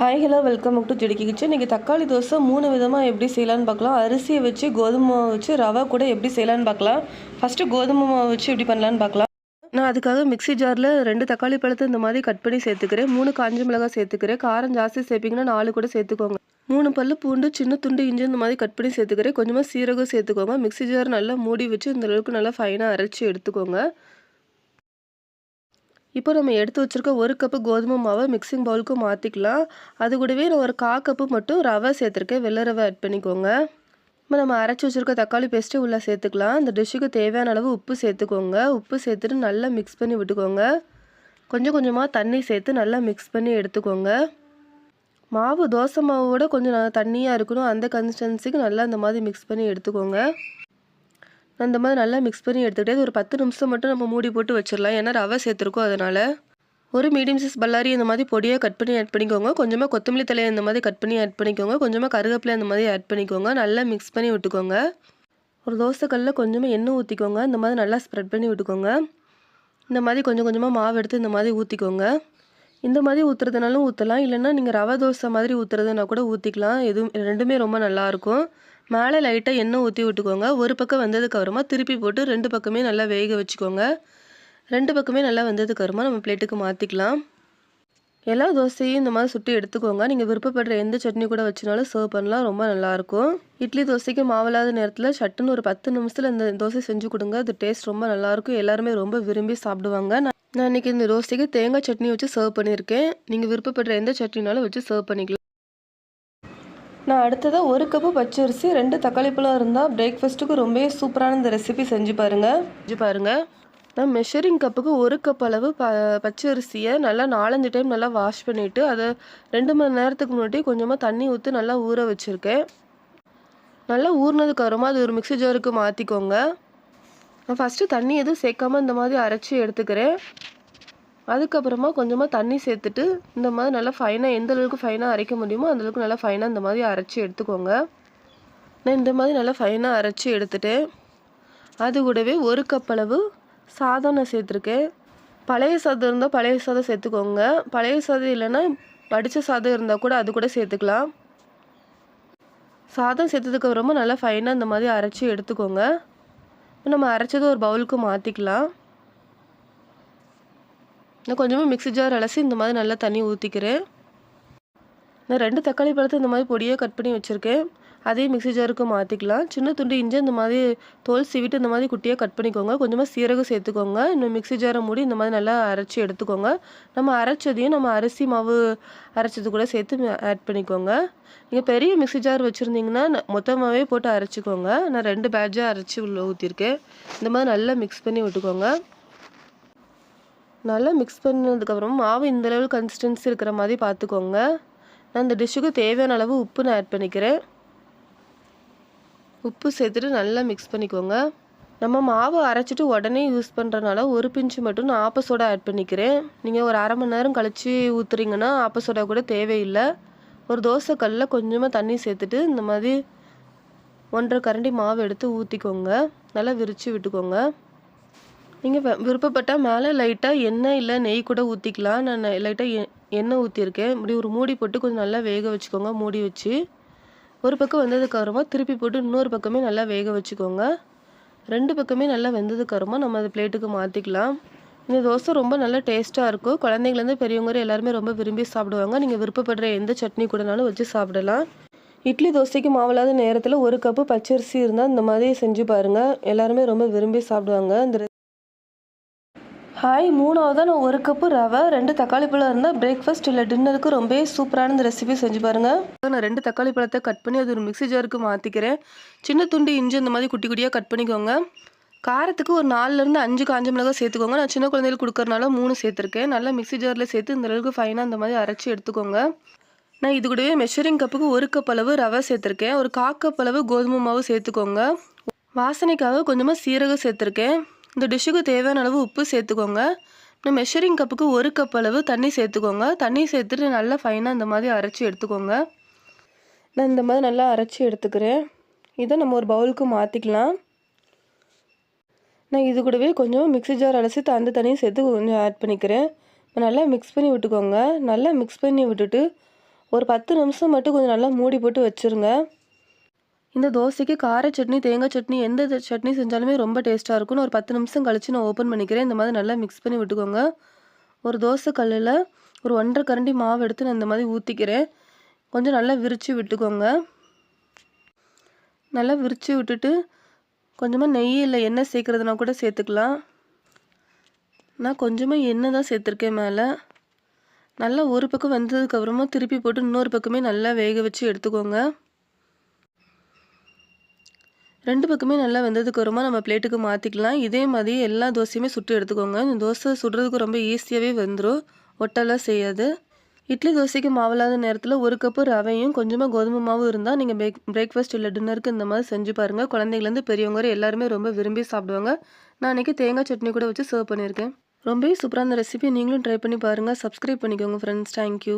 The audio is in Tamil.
ஹாய் ஹலோ வெல்கம் டு ஜெடிக்கி கிச்சன் இன்றைக்கி தக்காளி தோசை மூணு விதமாக எப்படி செய்யலான்னு பார்க்கலாம். அரிசியை வச்சு கோதுமை மாவு வச்சு ரவை கூட எப்படி செய்யலான்னு பார்க்கலாம். ஃபஸ்ட்டு கோதுமை மாவு வச்சு எப்படி பண்ணலான்னு பார்க்கலாம். நான் அதுக்காக மிக்ஸி ஜாரில் ரெண்டு தக்காளி பழத்தை இந்த மாதிரி கட் பண்ணி சேர்த்துக்கிறேன். மூணு காஞ்ச மிளகாய் சேர்த்துக்கிறேன். காரம் ஜாஸ்தி சேர்ப்பீங்கன்னா நாலு கூட சேர்த்துக்கோங்க. மூணு பல்லு பூண்டு சின்ன துண்டு இஞ்சி இந்த மாதிரி கட் பண்ணி சேர்த்துக்கிறேன். கொஞ்சமாக சீரகம் சேர்த்துக்கோங்க. மிக்ஸி ஜார் நல்லா மூடி வச்சு இந்த அளவுக்கு நல்லா ஃபைனாக அரைச்சி எடுத்துக்கோங்க. இப்போ நம்ம எடுத்து வச்சுருக்க ஒரு கப்பு கோதுமை மாவை மிக்சிங் பவுலுக்கு மாற்றிக்கலாம் அது கூடவே நான் ஒரு கா கப்பு மட்டும் ரவை சேர்த்துருக்கேன். வெள்ளை ரவை ஆட் பண்ணிக்கோங்க. இப்போ நம்ம அரைச்சி வச்சுருக்க தக்காளி பேஸ்ட்டு உள்ளே சேர்த்துக்கலாம். இந்த டிஷ்ஷுக்கு தேவையான அளவு உப்பு சேர்த்துக்கோங்க. உப்பு சேர்த்துட்டு நல்லா மிக்ஸ் பண்ணி விட்டுக்கோங்க. கொஞ்சம் கொஞ்சமாக தண்ணி சேர்த்து நல்லா மிக்ஸ் பண்ணி எடுத்துக்கோங்க. மாவு தோசை மாவோட கொஞ்சம் தண்ணியாக இருக்கணும். அந்த கன்சிஸ்டன்சிக்கு நல்லா இந்த மாதிரி மிக்ஸ் பண்ணி எடுத்துக்கோங்க. அந்த மாதிரி நல்லா மிக்ஸ் பண்ணி எடுத்துக்கிட்டே ஒரு பத்து நிமிஷம் மட்டும் நம்ம மூடி போட்டு வச்சிடலாம். ஏன்னா ரவை சேர்த்துருக்கோம் அதனால். ஒரு மீடியம் சைஸ் பல்லாரி இந்த மாதிரி பொடியாக கட் பண்ணி ஆட் பண்ணிக்கோங்க. கொஞ்சமாக கொத்தமல்லி தலையை இந்த மாதிரி கட் பண்ணி ஆட் பண்ணிக்கோங்க. கொஞ்சமாக கருவேப்பிலை இந்த மாதிரி ஆட் பண்ணிக்கோங்க. நல்லா மிக்ஸ் பண்ணி விட்டுக்கோங்க. ஒரு தோசைக்கல்லில் கொஞ்சமாக எண்ணெய் ஊற்றிக்கோங்க இந்த மாதிரி நல்லா ஸ்ப்ரெட் பண்ணி விட்டுக்கோங்க. இந்த மாதிரி கொஞ்சம் கொஞ்சமாக மாவு எடுத்து இந்த மாதிரி ஊற்றிக்கோங்க இந்த மாதிரி ஊற்றுறதுனாலும் ஊற்றலாம் இல்லைன்னா நீங்கள் ரவை தோசை மாதிரி ஊற்றுறதுனா கூட ஊற்றிக்கலாம் எதுவும் ரெண்டுமே ரொம்ப நல்லாயிருக்கும் மேலே லைட்டாக எண்ணெய் ஊற்றி விட்டுக்கோங்க. ஒரு பக்கம் வந்ததுக்கப்புறமா திருப்பி போட்டு ரெண்டு பக்கமே நல்லா வேக வச்சுக்கோங்க. ரெண்டு பக்கமே நல்லா வந்ததுக்கப்புறமா நம்ம பிளேட்டுக்கு மாற்றிக்கலாம் எல்லா தோசையும் இந்த மாதிரி சுட்டி எடுத்துக்கோங்க. நீங்கள் விருப்பப்படுற எந்த சட்னி கூட வச்சுனாலும் சர்வ் பண்ணலாம். ரொம்ப நல்லாயிருக்கும் இட்லி தோசைக்கு மாவில்லாத நேரத்தில் சட்டுன்னு ஒரு பத்து நிமிஷத்தில் இந்த தோசை செஞ்சு கொடுங்க. அது டேஸ்ட் ரொம்ப நல்லாயிருக்கும் எல்லாருமே ரொம்ப விரும்பி சாப்பிடுவாங்க. நான் நான் இன்றைக்கி இந்த தோசைக்கு தேங்காய் சட்னி வச்சு சர்வ் பண்ணியிருக்கேன். நீங்கள் விருப்பப்படுற எந்த சட்னினாலும் வச்சு சர்வ் பண்ணிக்கலாம். நான் அடுத்ததாக ஒரு கப்பு பச்சரிசி ரெண்டு தக்காளி பழம் இருந்தால் பிரேக்ஃபாஸ்ட்டுக்கு ரொம்பவே சூப்பரான இந்த ரெசிபி செஞ்சு பாருங்கள் செஞ்சு பாருங்கள் நான் மெஷரிங் கப்புக்கு ஒரு கப் அளவு ப பச்சரிசியை நல்லா நாலஞ்சு டைம் நல்லா வாஷ் பண்ணிவிட்டு அதை ரெண்டு மணி நேரத்துக்கு முன்னாடி கொஞ்சமாக தண்ணி ஊற்றி நல்லா ஊற வச்சுருக்கேன். நல்லா ஊறினதுக்கு அப்புறமா அது ஒரு மிக்ஸி ஜாருக்கு மாற்றிக்கோங்க நான் ஃபஸ்ட்டு தண்ணி எதுவும் சேர்க்காமல் இந்த மாதிரி அரைச்சி எடுத்துக்கிறேன். அதுக்கப்புறமா கொஞ்சமாக தண்ணி சேர்த்துட்டு இந்த மாதிரி நல்லா ஃபைனாக எந்த அளவுக்கு ஃபைனாக அரைக்க முடியுமோ அந்தளவுக்கு நல்லா ஃபைனாக இந்த மாதிரி அரைச்சி எடுத்துக்கோங்க. நான் இந்த மாதிரி நல்லா ஃபைனாக அரைச்சி எடுத்துட்டேன். அது கூடவே ஒரு கப் அளவு சாதம் நான் சேர்த்துருக்கேன். பழைய சாதம் இருந்தால் பழைய சாதம் சேர்த்துக்கோங்க. பழைய சாதம் இல்லைன்னா வடித்த சாதம் இருந்தால் கூட அது கூட சேர்த்துக்கலாம். சாதம் சேர்த்ததுக்கப்புறமா நல்லா ஃபைனாக இந்த மாதிரி அரைச்சி எடுத்துக்கோங்க. நம்ம அரைச்சதை ஒரு பவுலுக்கு மாற்றிக்கலாம் நான் கொஞ்சமாக மிக்ஸி ஜார் அலசி இந்த மாதிரி நல்லா தண்ணி ஊற்றிக்கிறேன் நான் ரெண்டு தக்காளி பழத்தை இந்த மாதிரி பொடியாக கட் பண்ணி வச்சுருக்கேன். அதே மிக்ஸி ஜாருக்கு மாற்றிக்கலாம் சின்ன துண்டு இஞ்சி இந்த மாதிரி தோல் சீவிட்டு இந்த மாதிரி குட்டியாக கட் பண்ணிக்கோங்க. கொஞ்சமாக சீரகம் சேர்த்துக்கோங்க. இன்னும் மிக்ஸி ஜாரை மூடி இந்த மாதிரி நல்லா அரைச்சி எடுத்துக்கோங்க. நம்ம அரைச்சதையும் நம்ம அரிசி மாவு அரைச்சது கூட சேர்த்து ஆட் பண்ணிக்கோங்க. நீங்கள் பெரிய மிக்ஸி ஜார் வச்சுருந்தீங்கன்னா மொத்தமாகவே போட்டு அரைச்சிக்கோங்க. நான் ரெண்டு பேட்சாக அரைச்சி உள்ள ஊற்றிருக்கேன் இந்த மாதிரி நல்லா மிக்ஸ் பண்ணி விட்டுக்கோங்க. நல்லா மிக்ஸ் பண்ணதுக்கப்புறம் மாவு இந்த லெவல் கன்சிஸ்டன்சி இருக்கிற மாதிரி பார்த்துக்கோங்க. நான் இந்த டிஷ்ஷுக்கு தேவையான அளவு உப்பு நான் ஆட் பண்ணிக்கிறேன். உப்பு சேர்த்துட்டு நல்லா மிக்ஸ் பண்ணிக்கோங்க. நம்ம மாவு அரைச்சிட்டு உடனே யூஸ் பண்ணுறனால ஒரு பிஞ்சு மட்டும் நான் ஆப்பசோடா ஆட் பண்ணிக்கிறேன். நீங்கள் ஒரு அரை மணி நேரம் கழித்து ஊற்றுறீங்கன்னா ஆப்பசோடா கூட தேவையில்லை. ஒரு தோசை கல்லில் கொஞ்சமாக தண்ணி சேர்த்துட்டு இந்த மாதிரி ஒன்றரை கரண்டி மாவு எடுத்து ஊற்றிக்கோங்க நல்லா விரித்து விட்டுக்கோங்க. நீங்கள் விருப்பப்பட்டால் மேலே லைட்டாக எண்ணெய் இல்லை நெய் கூட ஊற்றிக்கலாம் நான் லைட்டாக எண்ணெய் ஊற்றிருக்கேன் இப்படி ஒரு மூடி போட்டு கொஞ்சம் நல்லா வேக வச்சுக்கோங்க மூடி வச்சு. ஒரு பக்கம் வந்ததுக்கப்புறமா திருப்பி போட்டு இன்னொரு பக்கமே நல்லா வேக வச்சுக்கோங்க. ரெண்டு பக்கமே நல்லா வெந்ததுக்கப்புறமா நம்ம அதை பிளேட்டுக்கு மாற்றிக்கலாம் இந்த தோசை ரொம்ப நல்லா டேஸ்ட்டாக இருக்கும். குழந்தைங்கலேருந்து பெரியவங்க எல்லாருமே ரொம்ப விரும்பி சாப்பிடுவாங்க. நீங்கள் விருப்பப்படுற எந்த சட்னி கூடனாலும் வச்சு சாப்பிடலாம். இட்லி தோசைக்கு மாவில்லாத நேரத்தில் ஒரு கப்பு பச்சரிசி இருந்தால் இந்த மாதிரி செஞ்சு பாருங்கள் எல்லாருமே ரொம்ப விரும்பி சாப்பிடுவாங்க. இந்த ஹாய் மூணாவதாக நான் ஒரு கப்பு ரவை ரெண்டு தக்காளி பழம் இருந்தால் பிரேக்ஃபாஸ்ட் இல்லை டின்னருக்கு ரொம்ப சூப்பரான இந்த ரெசிபி செஞ்சு பாருங்கள் நான் ரெண்டு தக்காளி பழத்தை கட் பண்ணி அது ஒரு மிக்ஸி ஜாருக்கு மாற்றிக்கிறேன் சின்ன துண்டு இஞ்சி இந்த மாதிரி குட்டி குட்டியாக கட் பண்ணிக்கோங்க. காரத்துக்கு ஒரு நாலுலேருந்து அஞ்சு காஞ்ச மிளகா சேர்த்துக்கோங்க. நான் சின்ன குழந்தைகளுக்கு கொடுக்கறனால மூணு சேர்த்துருக்கேன். நல்லா மிக்ஸி ஜாரில் சேர்த்து இந்த அளவுக்கு ஃபைனாக அந்த மாதிரி அரைச்சி எடுத்துக்கோங்க. நான் இது கூடவே மெஷரிங் கப்புக்கு ஒரு கப் அளவு ரவை சேர்த்துருக்கேன். ஒரு கப் அளவு கோதுமை மாவு சேர்த்துக்கோங்க. வாசனைக்காக கொஞ்சமாக சீரகம் சேர்த்துருக்கேன். இந்த டிஷ்ஷுக்கு தேவையான அளவு உப்பு சேர்த்துக்கோங்க. இந்த மெஷரிங் கப்புக்கு ஒரு கப் அளவு தண்ணி சேர்த்துக்கோங்க. தண்ணி சேர்த்துட்டு நல்லா ஃபைனாக இந்த மாதிரி அரைச்சி எடுத்துக்கோங்க. நான் இந்த மாதிரி நல்லா அரைச்சி எடுத்துக்கிறேன். இதை நம்ம ஒரு பவுலுக்கு மாற்றிக்கலாம் நான் இது கூடவே கொஞ்சம் மிக்ஸி ஜார் அலசி அந்த தண்ணியும் சேர்த்து கொஞ்சம் ஆட் பண்ணிக்கிறேன். நல்லா மிக்ஸ் பண்ணி விட்டுக்கோங்க. நல்லா மிக்ஸ் பண்ணி விட்டுட்டு ஒரு பத்து நிமிஷம் மட்டும் கொஞ்சம் நல்லா மூடி போட்டு வச்சுருங்க. இந்த தோசைக்கு கார சட்னி தேங்காய் சட்னி எந்த சட்னி செஞ்சாலுமே ரொம்ப டேஸ்ட்டாக இருக்கும்னு ஒரு பத்து நிமிஷம் கழித்து நான் ஓப்பன் பண்ணிக்கிறேன். இந்த மாதிரி நல்லா மிக்ஸ் பண்ணி விட்டுக்கோங்க. ஒரு தோசை கல்லில் ஒரு ஒன்றரை கரண்டி மாவு எடுத்து நான் இந்த மாதிரி ஊற்றிக்கிறேன் கொஞ்சம் நல்லா விரித்து விட்டுக்கோங்க. நல்லா விரித்து விட்டுட்டு கொஞ்சமாக நெய் இல்லை எண்ணெய் சேர்க்குறதுனா கூட சேர்த்துக்கலாம். நான் கொஞ்சமாக எண்ணெய் தான் சேர்த்துருக்கேன் மேலே. நல்லா ஒரு பக்கம் வெந்ததுக்கப்புறமா திருப்பி போட்டு இன்னொரு பக்கமே நல்லா வேக வச்சு எடுத்துக்கோங்க. ரெண்டு பக்கமே நல்லா வெந்ததுக்கு அப்புறமா நம்ம பிளேட்டுக்கு மாற்றிக்கலாம் இதே மாதிரி எல்லா தோசையுமே சுட்டு எடுத்துக்கோங்க. இந்த தோசை சுடுறதுக்கு ரொம்ப ஈஸியாகவே வந்துடும் ஒட்டெல்லாம் செய்யாது. இட்லி தோசைக்கு மாவில்லாத நேரத்தில் ஒரு கப்பு ரவையும் கொஞ்சமாக கோதுமை மாவும் இருந்தால் நீங்கள் பிரேக் பிரேக்ஃபாஸ்ட் இல்லை டின்னருக்கு இந்த மாதிரி செஞ்சு பாருங்கள் குழந்தைங்கலேருந்து பெரியவங்க எல்லாருமே ரொம்ப விரும்பி சாப்பிடுவாங்க. நான் அன்றைக்கி தேங்காய் சட்னி கூட வச்சு சர்வ் பண்ணியிருக்கேன். ரொம்பவே சூப்பராக அந்த ரெசிபி நீங்களும் ட்ரை பண்ணி பாருங்கள் சப்ஸ்கிரைப் பண்ணிக்கோங்க ஃப்ரெண்ட்ஸ் தேங்க்யூ